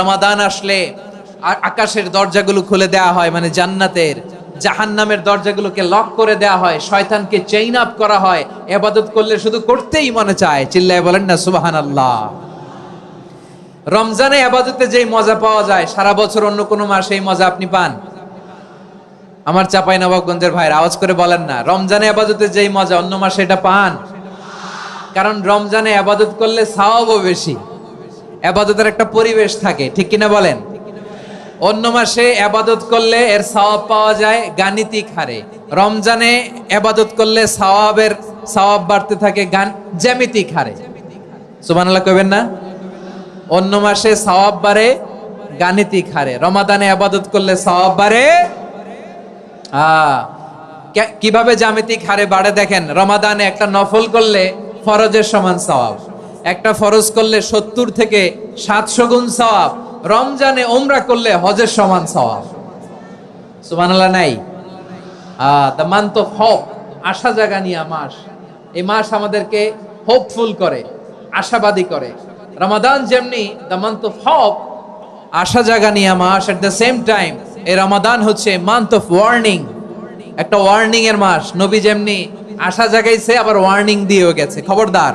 রমাদান আসলে আকাশের দরজাগুলো খুলে দেওয়া হয় মানে জান্নাতের, জাহান্নামের দরজাগুলোকে লক করে দেওয়া হয়, শয়তানকে চেইন আপ করা হয়, এবাদত করলে শুধু করতেই মনে চায়, চিল্লায় বলেন না সুবাহান আল্লাহ রমজানে আবাদতে যেই মজা পাওয়া যায়, সারা বছর অন্য কোনো মাসে মজা আপনি পান? আমার চাপাই নবাবগঞ্জের ভাইয়ের, আওয়াজ করে বলেন না, রমজানে আবাদতে যেই মজা, অন্য মাসে এটা পান? কারণ রমজানে আবাদত করলে সাওয়াবও বেশি। আবাদতের একটা পরিবেশ থাকে, ঠিক কিনা বলেন? অন্য মাসে আবাদত করলে এর সওয়াব পাওয়া যায় গাণিতিক হারে। রমজানে আবাদত করলে সওয়াবের সওয়াব বাড়তে থাকে গান, জ্যামিতিক হারে। সুবহানাল্লাহ কইবেন না? অন্য মাসে সওয়াব বাড়ে গাণিতিক হারে। রমাদানে আবাদত করলে সওয়াব বাড়ে কীভাবে জ্যামিতিক হারে বাড়ে দেখেন, রমাদানে একটা নফল করলে ফরজের সমান সওয়াব। একটা ফরজ করলে সত্তর থেকে সাতশো গুণ সওয়াব, রমজানে ওমরা করলে হজের সমান সওয়াব। সুবহানাল্লাহ, নাই? দ্য অফ হোপ আশা জাগানিয়া মাস। এই মাস আমাদেরকে হোপফুল করে, আশাবাদী করে। রমাদান যেমনি দ্য মান্থ অফ হোপ আশা জাগানিয়া মাস। এট দ্য সেম টাইম এই রমাদান হচ্ছে মান্থ অফ ওয়ার্নিং একটা ওয়ার্নিং এর মাস। নবী যেমনি আশা জাগাইছে, আবার ওয়ার্নিং দিয়েও গেছে। খবরদার।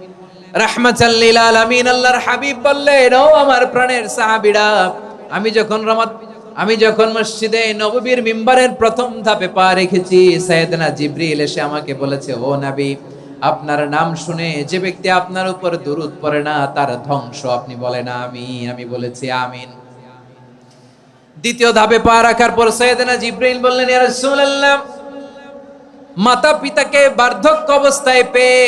আল্লাহর হাবিব বললেন, ও আমার প্রাণের সাহাবীরা, আমি যখন রমাত আমি যখন মসজিদে নববীর মিম্বারের প্রথম ধাপে পা রেখেছি, সাইয়েদনা জিবরিল এসে আমাকে বলেছে, ও নবী, আপনার নাম শুনে যে ব্যক্তি আপনার উপর দুরুদ পড়ে না, তার ধ্বংস আপনি বলেন আমি আমি বলেছি, আমিন। দ্বিতীয় ধাপে পা রাখার পর সৈয়দনা জিব্রাইল বললেন মাতা পিতাকে বার্ধক্য অবস্থায় পেয়ে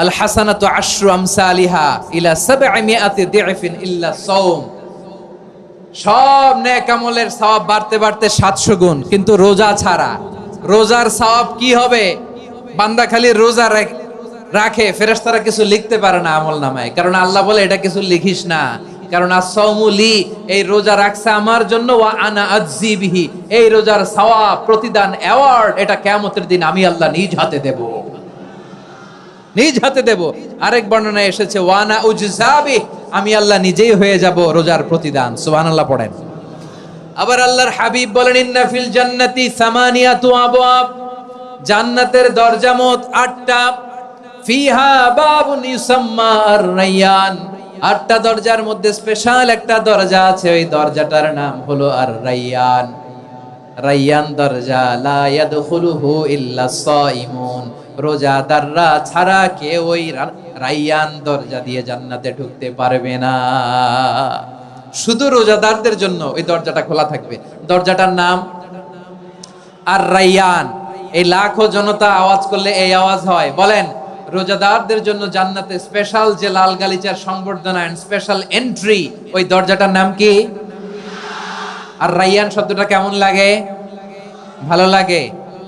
আল আমসালিহা ইলা ইল্লা সব বাড়তে বাড়তে 700 গুণ, কিন্তু রোজা ছাড়া। রোজার সওয়াব কি হবে? বান্দা খালি রোজা রাখে ফেরেশতারা কিছু লিখতে পারে না আমল নামায়। কারণ আল্লাহ বলে এটা কিছু লিখিস না। কারণ আসৌমুলি এই রোজা রাখছে আমার জন্য, ওয়া আনা আজজি বিহি। এই রোজার সওয়াব, প্রতিদান, অ্যাওয়ার্ড, এটা কিয়ামতের দিন আমি আল্লাহ নিজ হাতে দেব। নিজ হাতে দেব। আরেক বর্ণনায় এসেছে, ওয়ানা উজজাবি আমি আল্লাহ নিজেই হয়ে যাব রোজার প্রতিদান। সুবহানাল্লাহ পড়েন। আবার আল্লাহর হাবিব বলেন, ইন্না ফিল জান্নাতি সামানিয়াতু আবওয়াব জান্নাতের দরজা মোট আটটা। ফিহা বাবুন ইউসাম্মা আর রাইয়ান আটটা দরজার মধ্যে স্পেশাল একটা দরজা আছে, ওই দরজাটার নাম হলো আর রাইয়ান রাইয়ান দরজা, লা ইয়াদখুলুহু ইল্লা সাইমুন। রোজাদাররা ছাড়া কেউ ওই রাইয়ান দরজা দিয়ে জান্নাতে ঢুকতে পারবে না। শুধু রোজাদারদের জন্য ওই দরজাটা খোলা থাকবে। দরজাটার নাম আর রাইয়ান। এই লাখো জনতা আওয়াজ করলে এই আওয়াজ হয়। বলেন, রোজাদারদের জন্য জান্নাতে স্পেশাল যে লাল গালিচার সংবর্ধনা এন্ড স্পেশাল এন্ট্রি ওই দরজাটার নাম কি? আর রাইয়ান শব্দটা কেমন লাগে? ভালো লাগে?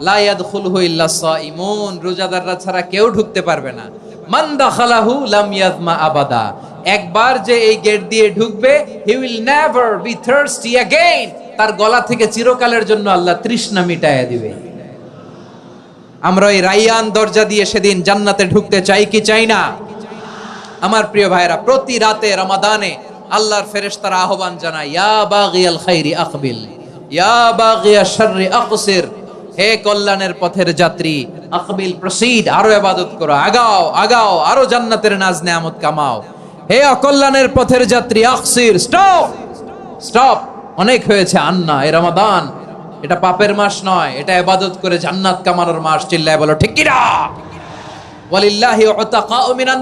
লা ইয়াদখুলহু ইল্লা সাইমুন রোজাদাররা ছাড়া কেউ ঢুকতে পারবে না মান দাখালাহু লাম ইয়াজমা আবাদা একবার যে এই গেট দিয়ে ঢুকবে he will never be thirsty again তার গলা থেকে চিরকালের জন্য আল্লাহ তৃষ্ণা মিটায়া দিবে আমরা এই রাইয়ান দরজা দিয়ে সেদিন জান্নাতে ঢুকতে চাই কি চাই না আমার প্রিয় ভাইরা প্রতি রাতে রমাদানে আল্লাহর ফেরেশতারা আহ্বান জানায় ইয়া বাগিয়াল খাইরি আকবিল ইয়া বাগিয়া শাররি আকসির হে কল্যাণের পথের যাত্রী, আকবিল প্রসিড আরও ইবাদত করো। আগাও আগাও, আরও জান্নাতের নাজ নেয়ামত কামাও। হে অকল্যাণের পথের যাত্রী আকসির স্টপ! স্টপ! অনেক হয়েছে আন্না, এ রমাদান। এটা পাপের মাস নয়, এটা এবাদত করে জান্নাত কামানোর মাস, চিল্লায় বলো, ঠিক কিনা? ওয়ালিল্লাহি উতাকাউ মিনান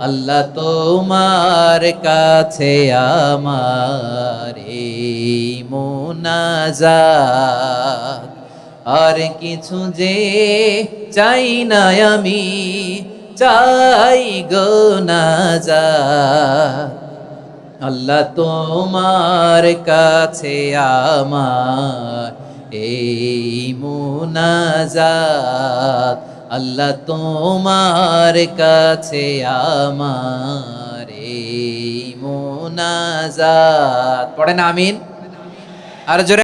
আল্লাহ তোমার কাছে আমার মোনাজাত। আর কিছু যে চাই না আমি, চাই গো নাজাত। আল্লাহ তোমার কাছে আমার এই মুনাজাত। আল্লাহ তোমার কাছে আমার মোনাজাত। পড়েন আমিন। আর জোরে